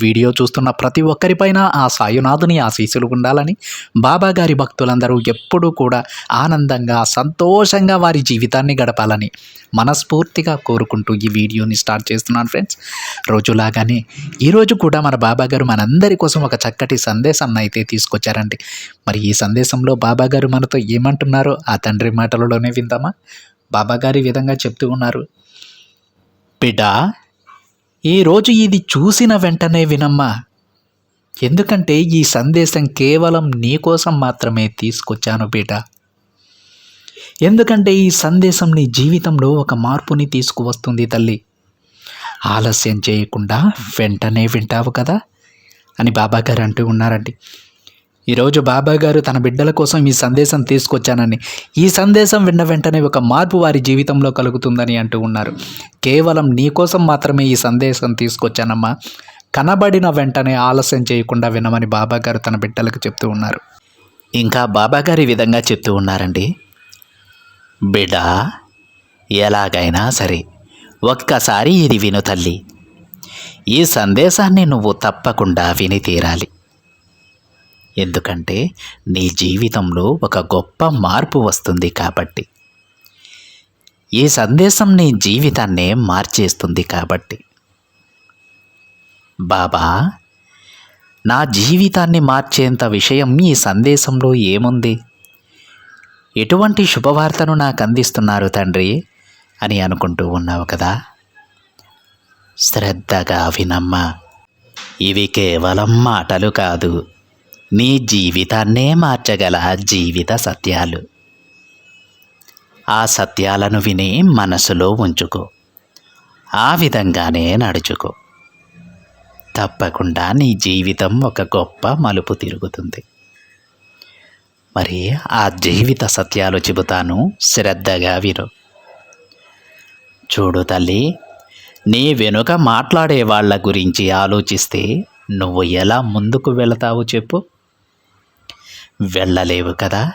Video చూస్తున్న ప్రతి ఒక్కరిపైన ఆ సాయునాథుని ఆశీస్సులు ఉండాలని బాబా గారి భక్తులందరూ ఎప్పుడూ కూడా ఆనందంగా సంతోషంగా వారి జీవితాన్ని గడపాలని మనస్ఫూర్తిగా కోరుకుంటూ ఈ వీడియోని స్టార్ట్ చేస్తున్నాను ఫ్రెండ్స్. రోజులాగానే ఈరోజు కూడా మన బాబా గారు మనందరి కోసం ఒక చక్కటి సందేశాన్ని అయితే తీసుకొచ్చారండి. మరి ఈ సందేశంలో బాబా గారు మనతో ఏమంటున్నారో ఆ తండ్రి మాటలలోనే విందామా? బాబా గారి విధంగా చెప్తూ ఉన్నారు. బిడ్డా ఈరోజు ఇది చూసిన వెంటనే వినమ్మా. ఎందుకంటే ఈ సందేశం కేవలం నీకోసం మాత్రమే తీసుకొచ్చాను బేట. ఎందుకంటే ఈ సందేశం నీ జీవితంలో ఒక మార్పుని తీసుకువస్తుంది తల్లి. ఆలస్యం చేయకుండా వెంటనే వింటావు కదా అని బాబా గారు అంటూ ఉన్నారండి. ఈరోజు బాబా గారు తన బిడ్డల కోసం ఈ సందేశం తీసుకొచ్చానని. ఈ సందేశం విన్న వెంటనే ఒక మార్పు వారి జీవితంలో కలుగుతుందని అంటూ ఉన్నారు. కేవలం నీ కోసం మాత్రమే ఈ సందేశం తీసుకొచ్చానమ్మా. కనబడిన వెంటనే ఆలస్యం చేయకుండా వినమని బాబా గారు తన బిడ్డలకు చెప్తూ ఉన్నారు. ఇంకా బాబా గారు ఈ విధంగా చెప్తూ ఉన్నారండి. బిడ్డ ఎలాగైనా సరే ఒక్కసారి ఇది విను తల్లి. ఈ సందేశాన్ని నువ్వు తప్పకుండా విని తీరాలి. ఎందుకంటే నీ జీవితంలో ఒక గొప్ప మార్పు వస్తుంది కాబట్టి. ఈ సందేశం నీ జీవితాన్నే మార్చేస్తుంది కాబట్టి. బాబా నా జీవితాన్ని మార్చేంత విషయం ఈ సందేశంలో ఏముంది? ఎటువంటి శుభవార్తను నాకు అందిస్తున్నారు తండ్రి అని అనుకుంటూ ఉన్నావు కదా? శ్రద్ధగా వినమ్మా. ఇవి కేవలం మాటలు కాదు. నీ జీవితాన్నే మార్చగల జీవిత సత్యాలు. ఆ సత్యాలను విని మనసులో ఉంచుకో. ఆ విధంగానే నడుచుకో. తప్పకుండా నీ జీవితం ఒక గొప్ప మలుపు తిరుగుతుంది. మరి ఆ జీవిత సత్యాలు చెబుతాను శ్రద్ధగా విను. చూడు తల్లి నీ వెనుక మాట్లాడే వాళ్ళ గురించి ఆలోచిస్తే నువ్వు ఎలా ముందుకు వెళతావు చెప్పు. వెళ్ళలేవు కదా?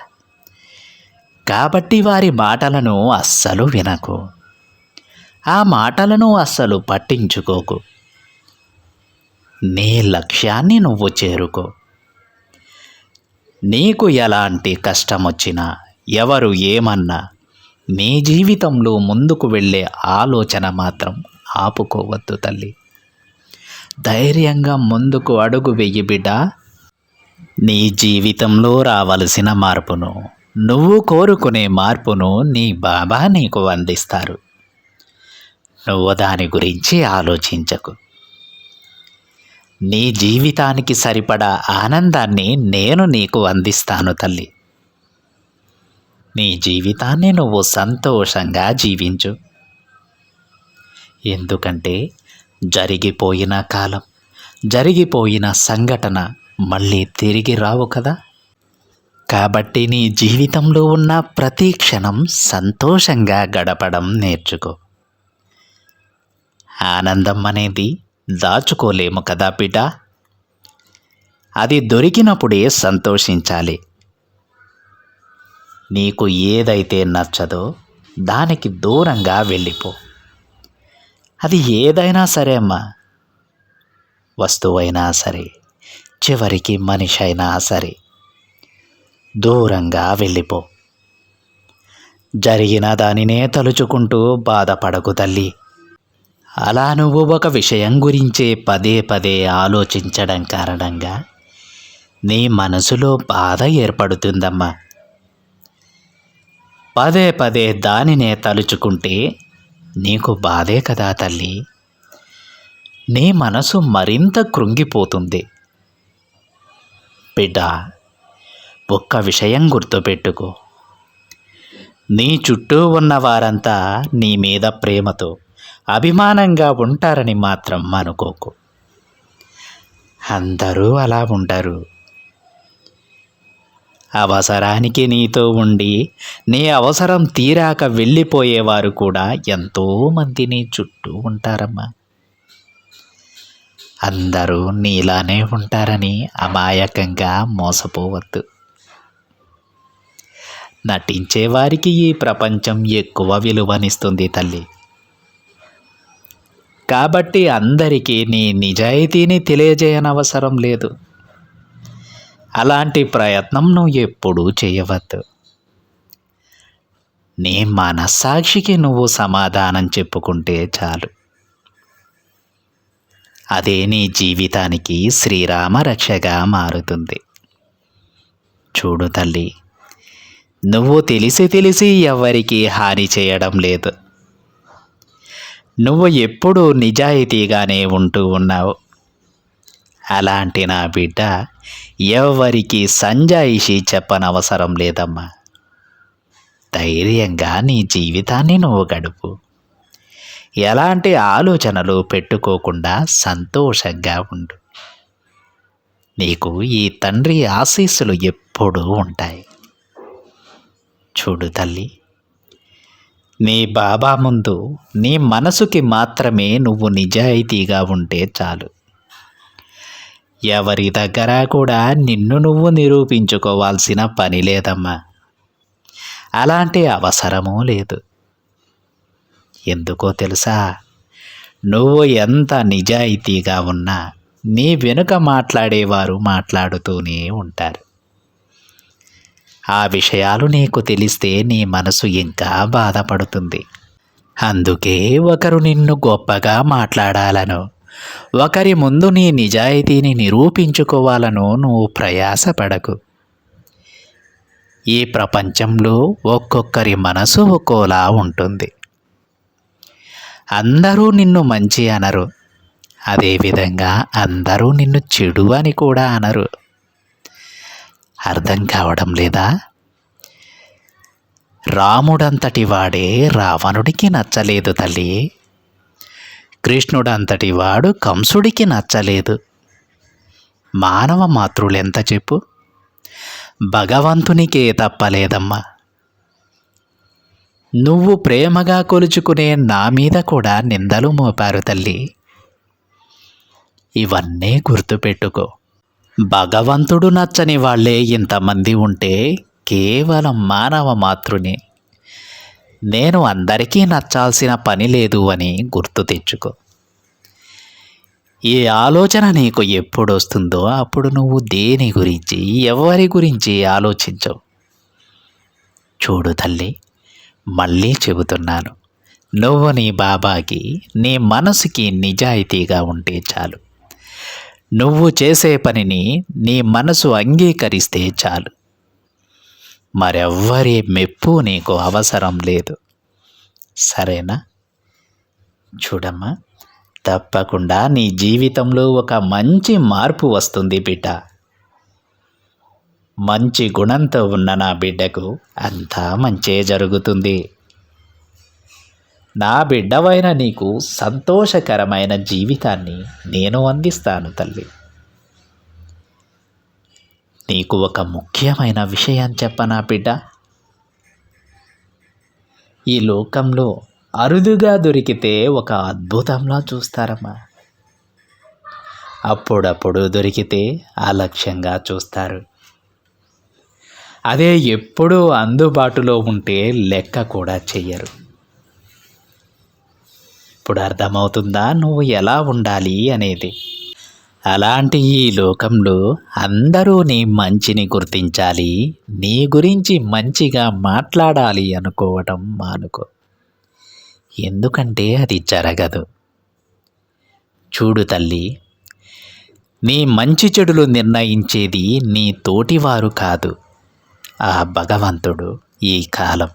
కాబట్టి వారి మాటలను అస్సలు వినకు. ఆ మాటలను అస్సలు పట్టించుకోకు. నీ లక్ష్యాన్ని నువ్వు చేరుకో. నీకు ఎలాంటి కష్టం వచ్చినా ఎవరు ఏమన్నా నీ జీవితంలో ముందుకు వెళ్ళే ఆలోచన మాత్రం ఆపుకోవద్దు తల్లి. ధైర్యంగా ముందుకు అడుగు వెయ్యి బిడ్డ. నీ జీవితంలో రావలసిన మార్పును నువ్వు కోరుకునే మార్పును నీ బాబా నీకు అందిస్తారు. నువ్వు దాని గురించి ఆలోచించకు. నీ జీవితానికి సరిపడా ఆనందాన్ని నేను నీకు అందిస్తాను తల్లి. నీ జీవితాన్ని నువ్వు సంతోషంగా జీవించు. ఎందుకంటే జరిగిపోయిన కాలం జరిగిపోయిన సంఘటన మళ్ళీ తిరిగి రావు కదా? కాబట్టి నీ జీవితంలో ఉన్న ప్రతి క్షణం సంతోషంగా గడపడం నేర్చుకో. ఆనందం అనేది దాచుకోలేము కదా బిడ్డ అది దొరికినప్పుడే సంతోషించాలి. నీకు ఏదైతే నచ్చదో దానికి దూరంగా వెళ్ళిపో. అది ఏదైనా సరే అమ్మా. వస్తువైనా సరే. చివరికి మనిషి అయినా సరే. దూరంగా వెళ్ళిపో. జరిగిన దానినే తలుచుకుంటూ బాధపడకు తల్లి. అలా నువ్వు ఒక విషయం గురించే పదే పదే ఆలోచించడం కారణంగా నీ మనసులో బాధ ఏర్పడుతుందమ్మా. పదే పదే దానినే తలుచుకుంటే నీకు బాధే కదా తల్లి. నీ మనసు మరింత కృంగిపోతుంది. బిడ్డ ఒక్క విషయం గుర్తుపెట్టుకో. నీ చుట్టూ ఉన్న వారంతా నీ మీద ప్రేమతో అభిమానంగా ఉంటారని మాత్రం అనుకోకు. అందరూ అలా ఉంటారు అవసరానికి నీతో ఉండి నీ అవసరం తీరాక వెళ్ళిపోయేవారు కూడా ఎంతోమంది నీ చుట్టూ ఉంటారమ్మా. అందరూ నీలానే ఉంటారని అమాయకంగా మోసపోవద్దు. నటించే వారికి ఈ ప్రపంచం ఎక్కువ విలువనిస్తుంది తల్లి. కాబట్టి అందరికీ నీ నిజాయితీని తెలియజేయనవసరం లేదు. అలాంటి ప్రయత్నం నువ్వు ఎప్పుడూ చేయవద్దు. నీ మనస్సాక్షికి నువ్వు సమాధానం చెప్పుకుంటే చాలు. అదే నీ జీవితానికి శ్రీరామ రక్షగా మారుతుంది. చూడు తల్లి నువ్వు తెలిసి తెలిసి ఎవరికి హాని చేయడం లేదు. నువ్వు ఎప్పుడూ నిజాయితీగానే ఉంటూ ఉన్నావు. అలాంటి నా బిడ్డ ఎవరికి సంజాయిషి చెప్పనవసరం లేదమ్మా. ధైర్యంగా నీ జీవితాన్ని నువ్వు గడుపు. ఎలాంటి ఆలోచనలు పెట్టుకోకుండా సంతోషంగా ఉండు. నీకు ఈ తండ్రి ఆశీస్సులు ఎప్పుడూ ఉంటాయి. చూడు తల్లి నీ బాబా ముందు నీ మనసుకి మాత్రమే నువ్వు నిజాయితీగా ఉంటే చాలు. ఎవరి దగ్గర కూడా నిన్ను నువ్వు నిరూపించుకోవాల్సిన పని లేదమ్మా. అలాంటి అవసరమూ లేదు. ఎందుకో తెలుసా? నువ్వు ఎంత నిజాయితీగా ఉన్నా నీ వెనుక మాట్లాడేవారు మాట్లాడుతూనే ఉంటారు. ఆ విషయాలు నీకు తెలిస్తే నీ మనసు ఇంకా బాధపడుతుంది. అందుకే ఒకరు నిన్ను గొప్పగా మాట్లాడాలను ఒకరి ముందు నీ నిజాయితీని నిరూపించుకోవాలను నువ్వు ప్రయాసపడకు. ఈ ప్రపంచంలో ఒక్కొక్కరి మనసు ఒక్కోలా ఉంటుంది. అందరూ నిన్ను మంచి అనరు. అదేవిధంగా అందరూ నిన్ను చెడు అని కూడా అనరు. అర్థం కావడం లేదా? రాముడంతటి వాడే రావణుడికి నచ్చలేదు తల్లి. కృష్ణుడంతటి వాడు కంసుడికి నచ్చలేదు. మానవ మాతృలెంత చెప్పు? భగవంతునికే తప్పలేదమ్మా. నువ్వు ప్రేమగా కొలుచుకునే నా మీద కూడా నిందలు మోపారు తల్లి. ఇవన్నీ గుర్తుపెట్టుకో. భగవంతుడు నచ్చని వాళ్ళే ఇంతమంది ఉంటే కేవలం మానవ మాతృని. నేను అందరికీ నచ్చాల్సిన పని లేదు అని గుర్తు తెచ్చుకో. ఈ ఆలోచన నీకు ఎప్పుడు వస్తుందో అప్పుడు నువ్వు దేని గురించి ఎవరి గురించి ఆలోచించవు. చూడు తల్లి మళ్ళీ చెబుతున్నాను. నువ్వు నీ బాబాకి నీ మనసుకి నిజాయితీగా ఉంటే చాలు. నువ్వు చేసే పనిని నీ మనసు అంగీకరిస్తే చాలు. మరెవ్వరి మెప్పు నీకు అవసరం లేదు. సరేనా? చూడమ్మా తప్పకుండా నీ జీవితంలో ఒక మంచి మార్పు వస్తుంది బిడ్డ. మంచి గుణంతో ఉన్న నా బిడ్డకు అంతా మంచే జరుగుతుంది. నా బిడ్డవైన నీకు సంతోషకరమైన జీవితాన్ని నేను అందిస్తాను తల్లి. నీకు ఒక ముఖ్యమైన విషయం చెప్పనా బిడ్డ. ఈ లోకంలో అరుదుగా దొరికితే ఒక అద్భుతంలా చూస్తారమ్మా. అప్పుడప్పుడు దొరికితే అలక్ష్యంగా చూస్తారు. అదే ఎప్పుడూ అందుబాటులో ఉంటే లెక్క కూడా చెయ్యరు. ఇప్పుడు అర్థమవుతుందా నువ్వు ఎలా ఉండాలి అనేది? అలాంటి ఈ లోకంలో అందరూ నీ మంచిని గుర్తించాలి నీ గురించి మంచిగా మాట్లాడాలి అనుకోవటం మానుకో. ఎందుకంటే అది జరగదు. చూడు తల్లి నీ మంచి చెడులు నిర్ణయించేది నీ తోటివారు కాదు. ఆ భగవంతుడు ఈ కాలం.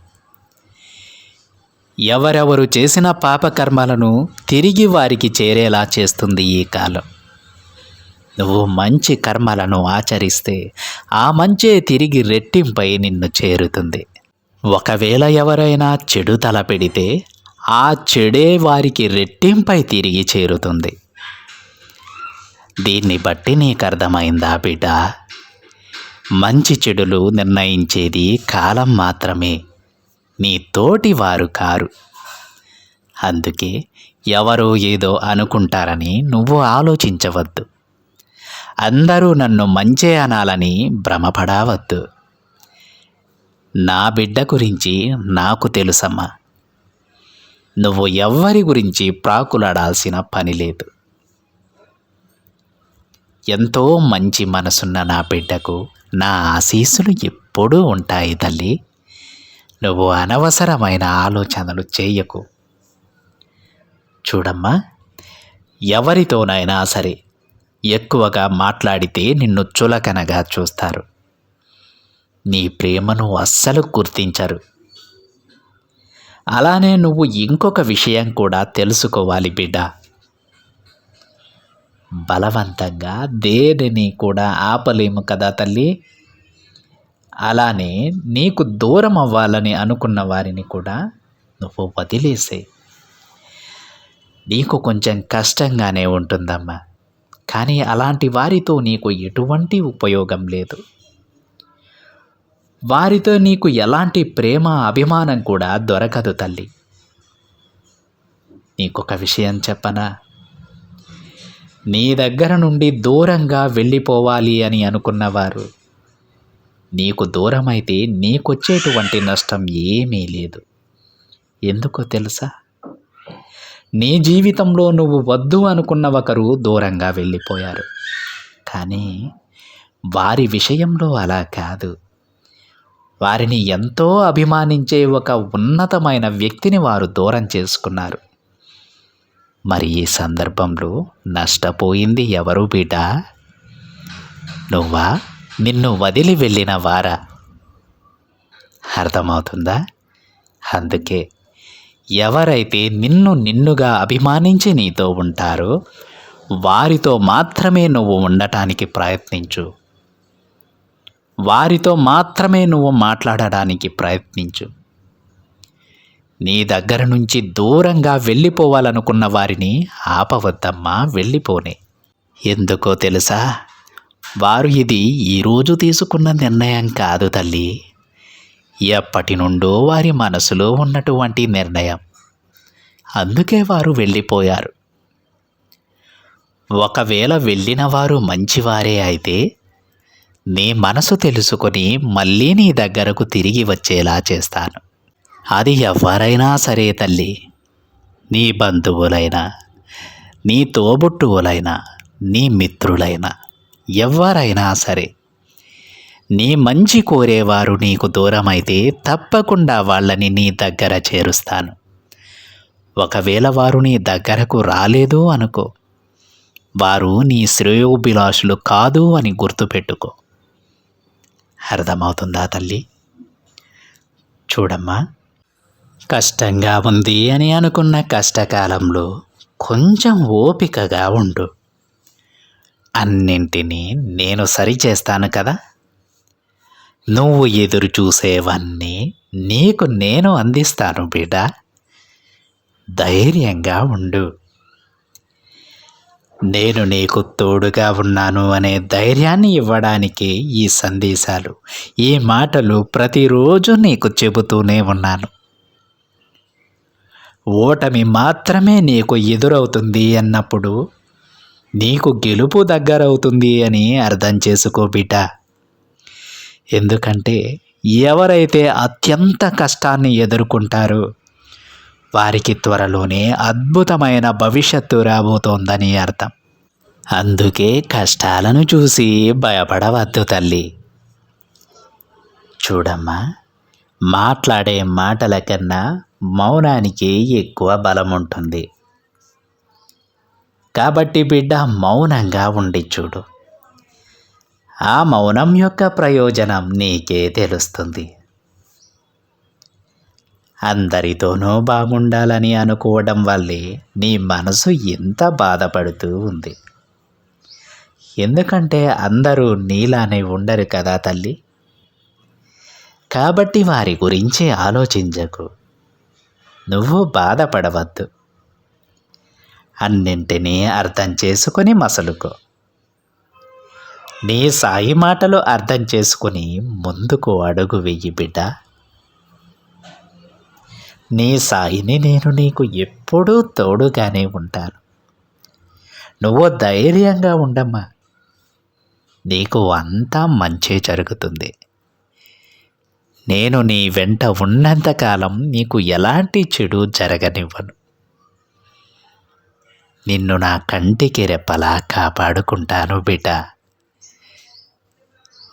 ఎవరెవరు చేసిన పాపకర్మలను తిరిగి వారికి చేరేలా చేస్తుంది ఈ కాలం. నువ్వు మంచి కర్మలను ఆచరిస్తే ఆ మంచే తిరిగి రెట్టింపై నిన్ను చేరుతుంది. ఒకవేళ ఎవరైనా చెడు తలపెడితే ఆ చెడే వారికి రెట్టింపై తిరిగి చేరుతుంది. దీన్ని బట్టి నీకు అర్థమైందా బిడ్డ? మంచి చెడులు నిర్ణయించేది కాలం మాత్రమే. నీ తోటి వారు కారు. అందుకే ఎవరు ఏదో అనుకుంటారని నువ్వు ఆలోచించవద్దు. అందరూ నన్ను మంచే అనాలని భ్రమపడవద్దు. నా బిడ్డ గురించి నాకు తెలుసమ్మా. నువ్వు ఎవ్వరి గురించి ప్రాకులాడాల్సిన పని లేదు. ఎంతో మంచి మనసున్న నా బిడ్డకు నా ఆశీస్సులు ఎప్పుడూ ఉంటాయి తల్లి. నువ్వు అనవసరమైన ఆలోచనలు చేయకు. చూడమ్మా ఎవరితోనైనా సరే ఎక్కువగా మాట్లాడితే నిన్ను చులకనగా చూస్తారు. నీ ప్రేమను అస్సలు గుర్తించరు. అలానే నువ్వు ఇంకొక విషయం కూడా తెలుసుకోవాలి బిడ్డ. బలవంతంగా దేనిని కూడా ఆపలేము కదా తల్లి? అలానే నీకు దూరం అవ్వాలని అనుకున్న వారిని కూడా నువ్వు వదిలేసే నీకు కొంచెం కష్టంగానే ఉంటుందమ్మా. కానీ అలాంటి వారితో నీకు ఎటువంటి ఉపయోగం లేదు. వారితో నీకు ఎలాంటి ప్రేమ అభిమానం కూడా దొరకదు తల్లి. నీకొక విషయం చెప్పనా? నీ దగ్గర నుండి దూరంగా వెళ్ళిపోవాలి అని అనుకున్నవారు. నీకు దూరమైతే నీకొచ్చేటువంటి నష్టం ఏమీ లేదు. ఎందుకో తెలుసా? నీ జీవితంలో నువ్వు వద్దు అనుకున్న ఒకరు దూరంగా వెళ్ళిపోయారు. కానీ వారి విషయంలో అలా కాదు. వారిని ఎంతో అభిమానించే ఒక ఉన్నతమైన వ్యక్తిని వారు దూరం చేసుకున్నారు. మరి ఈ సందర్భంలో నష్టపోయింది ఎవరు బిడ్డ నువ్వా? నిన్ను వదిలి వెళ్ళిన వారా? అర్థమవుతుందా? అందుకే ఎవరైతే నిన్ను నిన్నుగా అభిమానించి నీతో ఉంటారో వారితో మాత్రమే నువ్వు ఉండటానికి ప్రయత్నించు. వారితో మాత్రమే నువ్వు మాట్లాడడానికి ప్రయత్నించు. నీ దగ్గర నుంచి దూరంగా వెళ్ళిపోవాలనుకున్న వారిని ఆపవద్దమ్మా వెళ్ళిపోనే. ఎందుకో తెలుసా? వారు ఇది ఈరోజు తీసుకున్న నిర్ణయం కాదు తల్లి. ఎప్పటి నుండో వారి మనసులో ఉన్నటువంటి నిర్ణయం. అందుకే వారు వెళ్ళిపోయారు. ఒకవేళ వెళ్ళిన వారు మంచివారే అయితే నీ మనసు తెలుసుకొని మళ్ళీ నీ దగ్గరకు తిరిగి వచ్చేలా చేస్తాను. అది ఎవరైనా సరే తల్లి. నీ బంధువులైనా నీ తోబుట్టువులైనా నీ మిత్రులైనా ఎవరైనా సరే నీ మంచి కోరేవారు నీకు దూరమైతే తప్పకుండా వాళ్ళని నీ దగ్గర చేరుస్తాను. ఒకవేళ వారు నీ దగ్గరకు రాలేదు అనుకో వారు నీ శ్రేయోభిలాషులు కాదు అని గుర్తుపెట్టుకో. అర్థమవుతుందా తల్లి? చూడమ్మా. కష్టంగా ఉంది అని అనుకున్న కష్టకాలంలో కొంచెం ఓపికగా ఉండు. అన్నింటినీ నేను సరిచేస్తాను కదా. నువ్వు ఎదురు చూసేవన్నీ నీకు నేను అందిస్తాను బిడ్డ. ధైర్యంగా ఉండు. నేను నీకు తోడుగా ఉన్నాను అనే ధైర్యాన్ని ఇవ్వడానికి ఈ సందేశాలు ఈ మాటలు ప్రతిరోజు నీకు చెబుతూనే ఉన్నాను. ఓటమి మాత్రమే నీకు ఎదురవుతుంది అన్నప్పుడు నీకు గెలుపు దగ్గరవుతుంది అని అర్థం చేసుకో బిడ్డ. ఎందుకంటే ఎవరైతే అత్యంత కష్టాన్ని ఎదుర్కొంటారో వారికి త్వరలోనే అద్భుతమైన భవిష్యత్తు రాబోతోందని అర్థం. అందుకే కష్టాలను చూసి భయపడవద్దు తల్లి. చూడమ్మా మాట్లాడే మాటల కన్నా మౌనానికి ఎక్కువ బలం ఉంటుంది కాబట్టి బిడ్డ మౌనంగా ఉండి చూడు. ఆ మౌనం యొక్క ప్రయోజనం నీకే తెలుస్తుంది. అందరితోనూ బాగుండాలని అనుకోవడం వల్లే నీ మనసు ఎంత బాధపడుతూ ఉంది. ఎందుకంటే అందరూ నీలానే ఉండరు కదా తల్లి? కాబట్టి వారి గురించి ఆలోచించకు. నువ్వు బాధపడవద్దు. అన్నింటినీ అర్థం చేసుకొని మసలుకో. నీ సాయి మాటలు అర్థం చేసుకుని ముందుకు అడుగు వెయ్యి బిడ్డ. నీ సాయిని నేను నీకు ఎప్పుడూ తోడుగానే ఉంటాను. నువ్వు ధైర్యంగా ఉండమ్మా. నీకు అంతా మంచి జరుగుతుంది. నేను నీ వెంట ఉన్నంతకాలం నీకు ఎలాంటి చెడు జరగనివ్వను. నిన్ను నా కంటికి రెప్పలా కాపాడుకుంటాను బిడ్డ.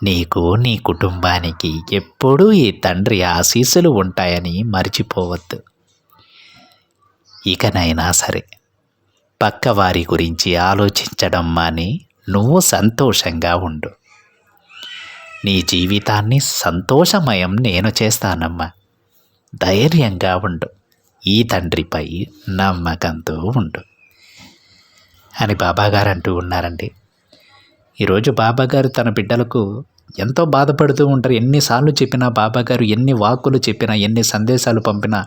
నీకు నీ కుటుంబానికి ఎప్పుడూ ఈ తండ్రి ఆశీస్సులు ఉంటాయని మర్చిపోవద్దు. ఇకనైనా సరే పక్కవారి గురించి ఆలోచించడం మాని నువ్వు సంతోషంగా ఉండు. నీ జీవితాన్ని సంతోషమయం నేను చేస్తానమ్మా. ధైర్యంగా ఉండు. ఈ తండ్రిపై నమ్మకంతో ఉండు. అని బాబాగారు అంటూ ఉన్నారండి. ఈరోజు బాబాగారు తన బిడ్డలకు ఎంతో బాధపడుతూ ఉంటారు. ఎన్నిసార్లు చెప్పినా బాబాగారు ఎన్ని వాక్కులు చెప్పినా ఎన్ని సందేశాలు పంపినా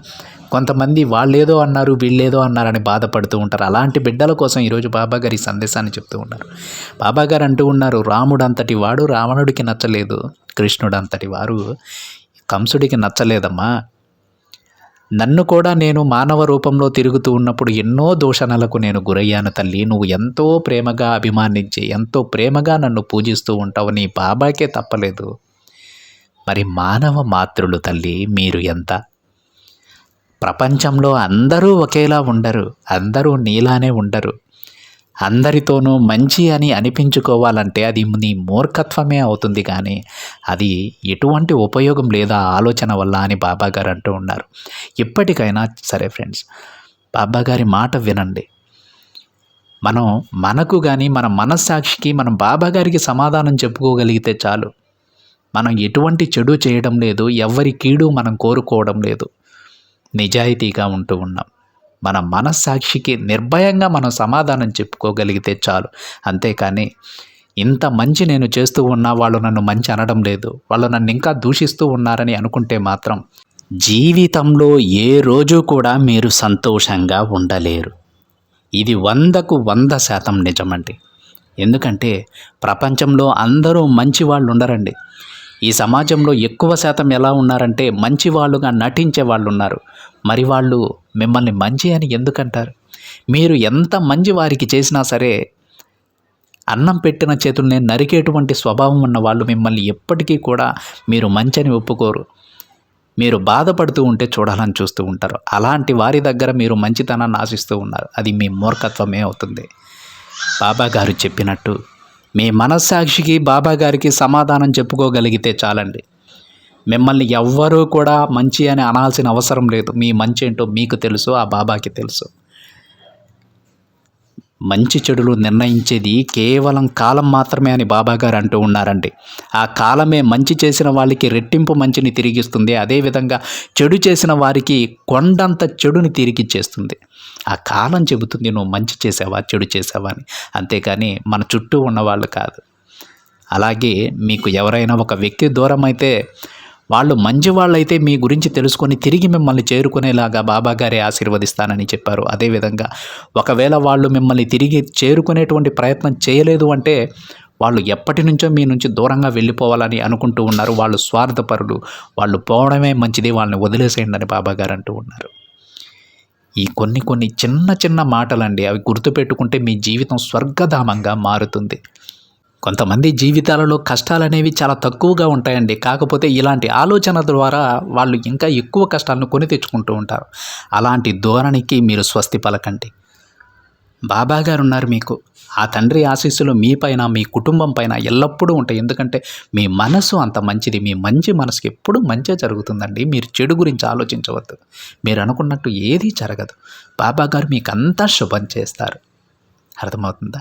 కొంతమంది వాళ్ళేదో అన్నారు వీళ్ళేదో అన్నారని బాధపడుతూ ఉంటారు. అలాంటి బిడ్డల కోసం ఈరోజు బాబాగారి ఈ సందేశాన్ని చెప్తూ ఉన్నారు. బాబాగారు అంటూ ఉన్నారు రాముడు అంతటి వాడు రావణుడికి నచ్చలేదు కృష్ణుడు అంతటి వారు కంసుడికి నచ్చలేదమ్మా. నన్ను కూడా నేను మానవ రూపంలో తిరుగుతూ ఉన్నప్పుడు ఎన్నో దూషణలకు నేను గురయ్యాను తల్లి. నువ్వు ఎంతో ప్రేమగా అభిమానించి ఎంతో ప్రేమగా నన్ను పూజిస్తూ ఉంటావు. నీ బాబాకే తప్పలేదు. మరి మానవ మాతృలు తల్లి మీరు ఎంత ప్రపంచంలో అందరూ ఒకేలా ఉండరు అందరూ నీలానే ఉండరు. అందరితోనూ మంచి అని అనిపించుకోవాలంటే అది నీ మూర్ఖత్వమే అవుతుంది కానీ అది ఎటువంటి ఉపయోగం లేదా ఆలోచన వల్ల అని బాబాగారు అంటూ ఉన్నారు. ఇప్పటికైనా సరే ఫ్రెండ్స్ బాబాగారి మాట వినండి. మనం మనకు కానీ మన మనస్సాక్షికి మనం బాబాగారికి సమాధానం చెప్పుకోగలిగితే చాలు. మనం ఎటువంటి చెడు చేయడం లేదు ఎవరి కీడు మనం కోరుకోవడం లేదు. నిజాయితీగా ఉంటూ ఉన్నాం. మన మనస్సాక్షికి నిర్భయంగా మనం సమాధానం చెప్పుకోగలిగితే చాలు. అంతేకాని ఇంత మంచి నేను చేస్తూ ఉన్నా వాళ్ళు నన్ను మంచి అనడం లేదు. వాళ్ళు నన్ను ఇంకా దూషిస్తూ ఉన్నారని అనుకుంటే మాత్రం జీవితంలో ఏ రోజు కూడా మీరు సంతోషంగా ఉండలేరు. ఇది వందకు వంద శాతం నిజమండి. ఎందుకంటే ప్రపంచంలో అందరూ మంచి వాళ్ళు ఉండరండి. ఈ సమాజంలో ఎక్కువ శాతం ఎలా ఉన్నారంటే మంచి వాళ్ళుగా నటించే వాళ్ళు ఉన్నారు మరి వాళ్ళు మిమ్మల్ని మంచి అని ఎందుకంటారు? మీరు ఎంత మంచి వారికి చేసినా సరే అన్నం పెట్టిన చేతుల్ని నరికేటువంటి స్వభావం ఉన్న వాళ్ళు మిమ్మల్ని ఎప్పటికీ కూడా మీరు మంచని ఒప్పుకోరు. మీరు బాధపడుతూ ఉంటే చూడాలని చూస్తూ ఉంటారు. అలాంటి వారి దగ్గర మీరు మంచితనాన్ని ఆశిస్తూ ఉన్నారు. అది మీ మూర్ఖత్వమే అవుతుంది. బాబా గారు చెప్పినట్టు మీ మనస్సాక్షికి బాబా గారికి సమాధానం చెప్పుకోగలిగితే చాలండి. మిమ్మల్ని ఎవ్వరూ కూడా మంచి అని అనాల్సిన అవసరం లేదు. మీ మంచి ఏంటో మీకు తెలుసు ఆ బాబాకి తెలుసు. మంచి చెడులు నిర్ణయించేది కేవలం కాలం మాత్రమే అని బాబాగారు అంటూ ఉన్నారండి. ఆ కాలమే మంచి చేసిన వాళ్ళకి రెట్టింపు మంచిని తిరిగిస్తుంది. అదేవిధంగా చెడు చేసిన వారికి కొండంత చెడుని తిరిగిచ్చేస్తుంది. ఆ కాలం చెబుతుంది నువ్వు మంచి చేసావా చెడు చేసావా అని. అంతేకాని మన చుట్టూ ఉన్నవాళ్ళు కాదు. అలాగే మీకు ఎవరైనా ఒక వ్యక్తి దూరం అయితే వాళ్ళు మంచి వాళ్ళైతే మీ గురించి తెలుసుకొని తిరిగి మిమ్మల్ని చేరుకునేలాగా బాబా గారే ఆశీర్వదిస్తానని చెప్పారు. అదేవిధంగా ఒకవేళ వాళ్ళు మిమ్మల్ని తిరిగి చేరుకునేటువంటి ప్రయత్నం చేయలేదు అంటే వాళ్ళు ఎప్పటి నుంచో మీ నుంచి దూరంగా వెళ్ళిపోవాలని అనుకుంటూ ఉన్నారు. వాళ్ళు స్వార్థపరులు. వాళ్ళు పోవడమే మంచిది. వాళ్ళని వదిలేసేయండి అని బాబాగారు అంటూ ఉన్నారు. ఈ కొన్ని కొన్ని చిన్న చిన్న మాటలండి. అవి గుర్తుపెట్టుకుంటే మీ జీవితం స్వర్గధామంగా మారుతుంది. కొంతమంది జీవితాలలో కష్టాలు అనేవి చాలా తక్కువగా ఉంటాయండి. కాకపోతే ఇలాంటి ఆలోచన ద్వారా వాళ్ళు ఇంకా ఎక్కువ కష్టాలను కొని తెచ్చుకుంటూ ఉంటారు. అలాంటి ధోరణికి మీరు స్వస్తి పలకండి. బాబా గారు ఉన్నారు మీకు. ఆ తండ్రి ఆశీస్సులు మీ పైన మీ కుటుంబం పైన ఎల్లప్పుడూ ఉంటాయి. ఎందుకంటే మీ మనసు అంత మంచిది. మీ మంచి మనసుకి ఎప్పుడు మంచి జరుగుతుందండి. మీరు చెడు గురించి ఆలోచించవద్దు. మీరు అనుకున్నట్టు ఏదీ జరగదు. బాబా గారు మీకు అంతా శుభం చేస్తారు. అర్థమవుతుందా?